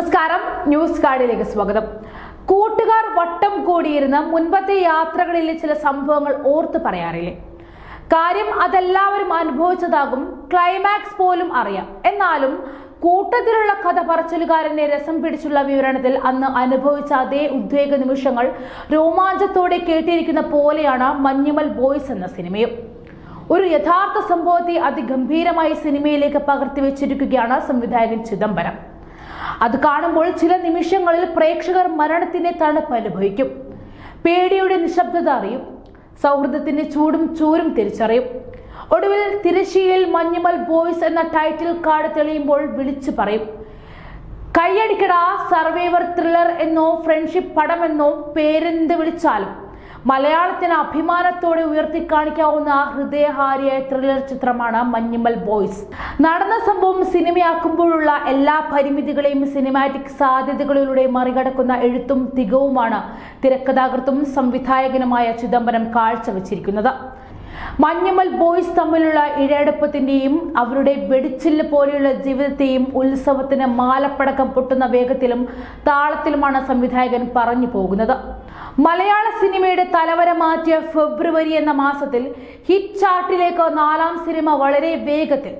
നമസ്കാരം. ന്യൂസ് കാർഡിലേക്ക് സ്വാഗതം. കൂട്ടുകാർ വട്ടം കൂടിയിരുന്ന മുൻപത്തെ യാത്രകളിലെ ചില സംഭവങ്ങൾ ഓർത്തു പറയാറില്ലേ? കാര്യം അതെല്ലാവരും അനുഭവിച്ചതാകും. ക്ലൈമാക്സ് പോലും അറിയാം. എന്നാലും കൂട്ടത്തിലുള്ള കഥ പറച്ചിലുകാരനെ രസം പിടിച്ചുള്ള വിവരണത്തിൽ അന്ന് അനുഭവിച്ച അതേ ഉദ്വേഗ നിമിഷങ്ങൾ രോമാഞ്ചത്തോടെ കേട്ടിരിക്കുന്ന പോലെയാണ് മഞ്ഞുമൽ ബോയ്സ് എന്ന സിനിമയും. ഒരു യഥാർത്ഥ സംഭവത്തെ അതിഗംഭീരമായി സിനിമയിലേക്ക് പകർത്തി വെച്ചിരിക്കുകയാണ് സംവിധായകൻ ചിദംബരം. അത് കാണുമ്പോൾ ചില നിമിഷങ്ങളിൽ പ്രേക്ഷകർ മരണത്തിന്റെ തണുപ്പ് അനുഭവിക്കും. പേടിയുടെ നിശബ്ദത അറിയും. സൗഹൃദത്തിന്റെ ചൂടും ചൂരും തിരിച്ചറിയും. ഒടുവിൽ തിരശ്ശീയിൽ മഞ്ഞുമൽ ബോയ്സ് എന്ന ടൈറ്റിൽ കാർഡ് തെളിയുമ്പോൾ വിളിച്ചു പറയും. കൈയടിക്കടാ സർവൈവർ ത്രില്ലർ എന്നോ ഫ്രണ്ട്ഷിപ്പ് പടമെന്നോ പേരെന്ത് വിളിച്ചാലും. മലയാളത്തിന് അഭിമാനത്തോടെ ഉയർത്തി കാണിക്കാവുന്ന ഹൃദയഹാരിയായ ത്രില്ലർ ചിത്രമാണ് മഞ്ഞുമൽ ബോയ്സ്. നടന്ന സംഭവം സിനിമയാക്കുമ്പോഴുള്ള എല്ലാ പരിമിതികളെയും സിനിമാറ്റിക് സാധ്യതകളിലൂടെ മറികടക്കുന്ന എഴുത്തും തികവുമാണ് തിരക്കഥാകൃത്തും സംവിധായകനുമായ ചിദംബരം കാഴ്ചവെച്ചിരിക്കുന്നത്. മഞ്ഞുമൽ ബോയ്സ് തമ്മിലുള്ള ഇഴയടുപ്പത്തിന്റെയും അവരുടെ വെടിച്ചില്ല് പോലെയുള്ള ജീവിതത്തെയും ഉത്സവത്തിന് മാലപ്പടക്കം പൊട്ടുന്ന വേഗത്തിലും താളത്തിലുമാണ് സംവിധായകൻ പറഞ്ഞു പോകുന്നത്. മലയാള സിനിമയുടെ തലവര മാറ്റിയ ഫെബ്രുവരി എന്ന മാസത്തിൽ ഹിറ്റ് ചാർട്ടിലേക്ക് നാലാം സിനിമ വളരെ വേഗത്തിൽ.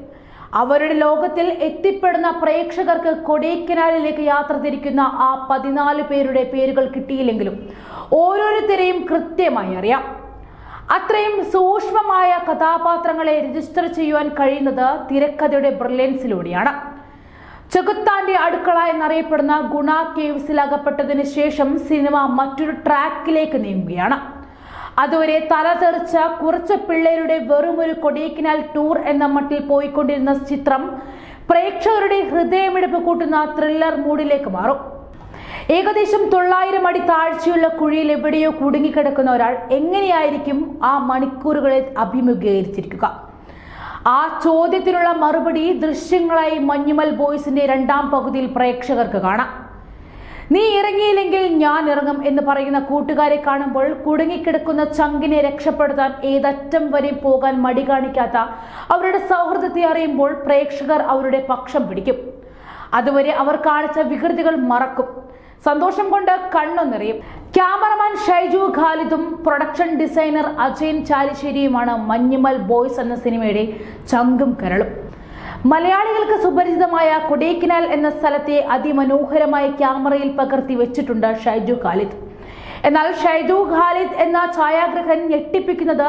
അവരുടെ ലോകത്തിൽ എത്തിപ്പെടുന്ന പ്രേക്ഷകർക്ക് കൊടേക്കനാലിലേക്ക് യാത്ര തിരിക്കുന്ന ആ പതിനാല് പേരുടെ പേരുകൾ കിട്ടിയില്ലെങ്കിലും ഓരോരുത്തരെയും കൃത്യമായി അറിയാം. അത്രയും സൂക്ഷ്മമായ കഥാപാത്രങ്ങളെ രജിസ്റ്റർ ചെയ്യുവാൻ കഴിയുന്നത് തിരക്കഥയുടെ ബ്രില്യൻസിലൂടെയാണ് ചെകുത്താന്റെ അടുക്കള എന്നറിയപ്പെടുന്ന ഗുണ കേവ്സിൽ അകപ്പെട്ടതിന് ശേഷം സിനിമ മറ്റൊരു ട്രാക്കിലേക്ക് നീങ്ങുകയാണ്. അതുവരെ തലതെറിച്ച കുറച്ച് പിള്ളേരുടെ വെറുമൊരു കൊടൈക്കനാൽ ടൂർ എന്ന മട്ടിൽ പോയിക്കൊണ്ടിരുന്ന ചിത്രം പ്രേക്ഷകരുടെ ഹൃദയമിടിപ്പ് കൂട്ടുന്ന ത്രില്ലർ മൂഡിലേക്ക് മാറും. ഏകദേശം തൊള്ളായിരം അടി താഴ്ചയുള്ള കുഴിയിൽ എവിടെയോ കുടുങ്ങിക്കിടക്കുന്ന ഒരാൾ എങ്ങനെയായിരിക്കും ആ മണിക്കൂറുകളെ അഭിമുഖീകരിച്ചിരിക്കുക? ആ ചോദ്യത്തിനുള്ള മറുപടി ദൃശ്യങ്ങളായി മഞ്ഞുമൽ ബോയ്സിന്റെ രണ്ടാം പകുതിയിൽ പ്രേക്ഷകർക്ക് കാണാം. നീ ഇറങ്ങിയില്ലെങ്കിൽ ഞാൻ ഇറങ്ങും എന്ന് പറയുന്ന കൂട്ടുകാരെ കാണുമ്പോൾ കുടുങ്ങിക്കിടക്കുന്ന ചങ്കിനെ രക്ഷപ്പെടുത്താൻ ഏതറ്റം വരെ പോകാൻ മടി കാണിക്കാത്ത അവരുടെ സൗഹൃദത്തെ അറിയുമ്പോൾ പ്രേക്ഷകർ അവരുടെ പക്ഷം പിടിക്കും. അതുവരെ അവർ കാണിച്ച വികൃതികൾ മറക്കും. സന്തോഷം കൊണ്ട് കണ്ണു നിറയും ക്യാമറമാൻ ഷൈജു ഖാലിദും പ്രൊഡക്ഷൻ ഡിസൈനർ അജയൻ ചാലിശ്ശേരിയുമാണ് മഞ്ഞുമൽ ബോയ്സ് എന്ന സിനിമയുടെ ചങ്കും കരളും. മലയാളികൾക്ക് സുപരിചിതമായ കൊടൈക്കനാൽ എന്ന സ്ഥലത്തെ അതിമനോഹരമായ ക്യാമറയിൽ പകർത്തി വെച്ചിട്ടുണ്ട് ഷൈജു ഖാലിദ്. എന്നാൽ ഷൈജു ഖാലിദ് എന്ന ഛായാഗ്രഹൻ ഞെട്ടിപ്പിക്കുന്നത്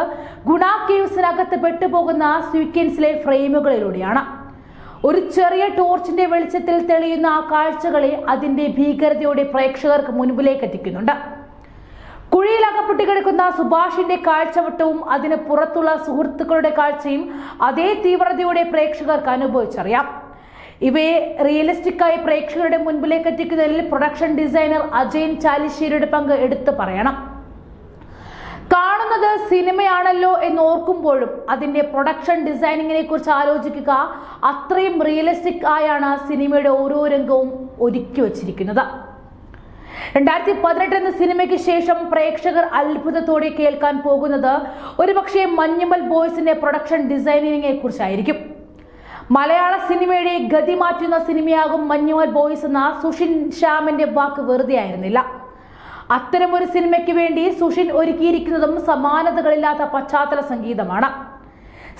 ഗുണ കേവ്സിനകത്ത് പെട്ടുപോകുന്ന സ്വീക്വൻസിലെ ഫ്രെയിമുകളിലൂടെയാണ്. ഒരു ചെറിയ ടോർച്ചിന്റെ വെളിച്ചത്തിൽ തെളിയുന്ന ആ കാഴ്ചകളെ അതിന്റെ ഭീകരതയോടെ പ്രേക്ഷകർക്ക് മുൻപിലേക്ക് എത്തിക്കുന്നുണ്ട്. കുഴിയിൽ അകപ്പെട്ട് കിടക്കുന്ന സുഭാഷിന്റെ കാഴ്ചവട്ടവും അതിന് പുറത്തുള്ള സുഹൃത്തുക്കളുടെ കാഴ്ചയും അതേ തീവ്രതയോടെ പ്രേക്ഷകർക്ക് അനുഭവിച്ചറിയാം. ഇവയെ റിയലിസ്റ്റിക്കായി പ്രേക്ഷകരുടെ മുൻപിലേക്ക് എത്തിക്കുന്നതിൽ പ്രൊഡക്ഷൻ ഡിസൈനർ അജയൻ ചാലിശ്ശേരിയുടെ പങ്ക് എടുത്തു പറയണം. കാണുന്നത് സിനിമയാണല്ലോ എന്ന് ഓർക്കുമ്പോഴും അതിന്റെ പ്രൊഡക്ഷൻ ഡിസൈനിങ്ങിനെ കുറിച്ച് ആലോചിക്കുക. അത്രയും റിയലിസ്റ്റിക് ആയാണ് സിനിമയുടെ ഓരോ രംഗവും ഒരുക്കി വച്ചിരിക്കുന്നത്. രണ്ടായിരത്തി പതിനെട്ട് എന്ന സിനിമയ്ക്ക് ശേഷം പ്രേക്ഷകർ അത്ഭുതത്തോടെ കേൾക്കാൻ പോകുന്നത് ഒരുപക്ഷെ മഞ്ഞുമൽ ബോയ്സിന്റെ പ്രൊഡക്ഷൻ ഡിസൈനിങ്ങിനെ കുറിച്ചായിരിക്കും. മലയാള സിനിമയുടെ ഗതി മാറ്റുന്ന സിനിമയാകും മഞ്ഞുമൽ ബോയ്സ് എന്ന സുഷിൻ ശ്യാമിന്റെ വാക്ക് വെറുതെ ആയിരുന്നില്ല. അത്തരമൊരു സിനിമയ്ക്ക് വേണ്ടി സുഷിൻ ഒരുക്കിയിരിക്കുന്നതും സമാനതകളില്ലാത്ത പശ്ചാത്തല സംഗീതമാണ്.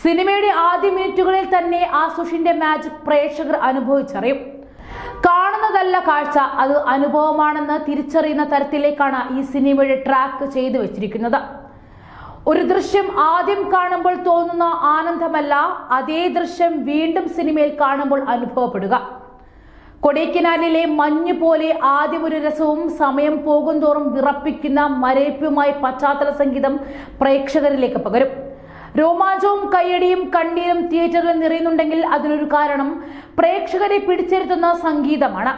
സിനിമയുടെ ആദ്യ മിനിറ്റുകളിൽ തന്നെ ആ സുഷിന്റെ മാജിക് പ്രേക്ഷകർ അനുഭവിച്ചറിയും. കാണുന്നതല്ല കാഴ്ച അത് അനുഭവമാണെന്ന് തിരിച്ചറിയുന്ന തരത്തിലേക്കാണ് ഈ സിനിമയുടെ ട്രാക്ക് ചെയ്തു വെച്ചിരിക്കുന്നത്. ഒരു ദൃശ്യം ആദ്യം കാണുമ്പോൾ തോന്നുന്ന ആനന്ദമല്ല അതേ ദൃശ്യം വീണ്ടും സിനിമയിൽ കാണുമ്പോൾ അനുഭവപ്പെടുക. കൊടൈക്കനാലിലെ മഞ്ഞ് പോലെ ആദ്യം ഒരു രസവും സമയം പോകുന്തോറും വിറപ്പിക്കുന്ന മരയിപ്പുമായി പശ്ചാത്തല സംഗീതം പ്രേക്ഷകരിലേക്ക് പകരും. രോമാഞ്ചവും കയ്യടിയും കണ്ണീരും തിയേറ്ററിൽ നിറയുന്നുണ്ടെങ്കിൽ അതിനൊരു കാരണം പ്രേക്ഷകരെ പിടിച്ചിരുത്തുന്ന സംഗീതമാണ്.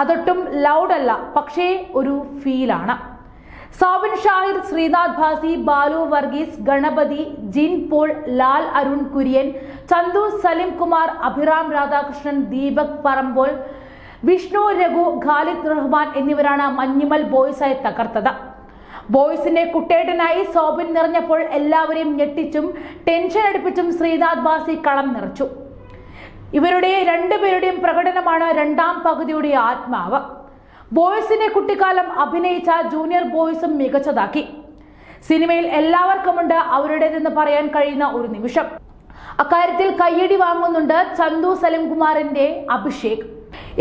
അതൊട്ടും ലൗഡല്ല പക്ഷേ ഒരു ഫീലാണ്. സാബിൻ ഷാഹിർ ശ്രീനാഥ് ഭാസി ബാലു വർഗീസ് ഗണപതി ജിൻ പോൾ ലാൽ അരുൺ കുര്യൻ ചന്തു സലിം കുമാർ അഭിറാം രാധാകൃഷ്ണൻ ദീപക് പറമ്പോൾ വിഷ്ണു രഘു ഖാലിദ് റഹ്മാൻ എന്നിവരാണ് മഞ്ഞുമൽ ബോയ്സായി തകർത്തത്. ബോയ്സിന്റെ കുട്ടേട്ടനായി സോബിൻ നിറഞ്ഞപ്പോൾ എല്ലാവരെയും ഞെട്ടിച്ചും ടെൻഷൻ അടുപ്പിച്ചും ശ്രീനാഥ് ഭാസി കളം നിറച്ചു. ഇവരുടെ രണ്ടുപേരുടെയും പ്രകടനമാണ് രണ്ടാം പകുതിയുടെ ആത്മാവ്. ബോയ്സിനെ കുട്ടിക്കാലം അഭിനയിച്ച ജൂനിയർ ബോയ്സും മികച്ചതാക്കി. സിനിമയിൽ എല്ലാവർക്കുമുണ്ട് അവരുടേതെന്ന് പറയാൻ കഴിയുന്ന ഒരു നിമിഷം. അക്കാര്യത്തിൽ കയ്യടി വാങ്ങുന്നുണ്ട് ചന്തു സലിംകുമാറിന്റെ അഭിഷേക്.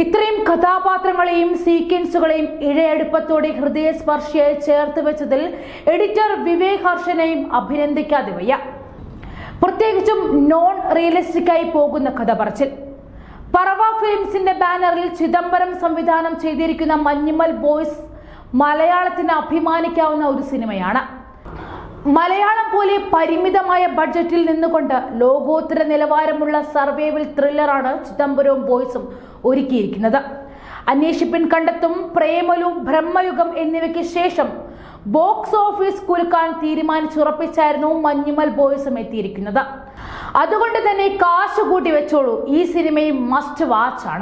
ഇത്രയും കഥാപാത്രങ്ങളെയും സീക്വൻസുകളെയും ഇഴയെടുപ്പത്തോടെ ഹൃദയസ്പർശിയായി ചേർത്ത് വെച്ചതിൽ എഡിറ്റർ വിവേക് ഹർഷനെയും അഭിനന്ദിക്കാതെ വയ്യ. പ്രത്യേകിച്ചും നോൺ റിയലിസ്റ്റിക് ആയി പോകുന്ന കഥ പറച്ചിൽ. പറവ ഫിലിംസിന്റെ ബാനറിൽ ചിദംബരം സംവിധാനം ചെയ്തിരിക്കുന്ന മഞ്ഞുമൽ ബോയ്സ് മലയാളത്തിന് അഭിമാനിക്കാവുന്ന ഒരു സിനിമയാണ്. മലയാളം പോലെ പരിമിതമായ ബഡ്ജറ്റിൽ നിന്നുകൊണ്ട് ലോകോത്തര നിലവാരമുള്ള സർവൈവൽ ത്രില്ലറാണ് ചിദംബരവും ബോയ്സും ഒരുക്കിയിരിക്കുന്നത്. അന്വേഷിപ്പിൻ കണ്ടെത്തും പ്രേമലു ബ്രഹ്മയുഗം എന്നിവയ്ക്ക് ശേഷം ബോക്സ് ഓഫീസ് കുലുക്കാൻ തീരുമാനിച്ചുറപ്പിച്ചായിരുന്നു മഞ്ഞുമൽ ബോയ്സും എത്തിയിരിക്കുന്നത്. അതുകൊണ്ട് തന്നെ കാശ് കൂട്ടി വെച്ചോളൂ. ഈ സിനിമയും മസ്റ്റ് വാച്ച് ആണ്.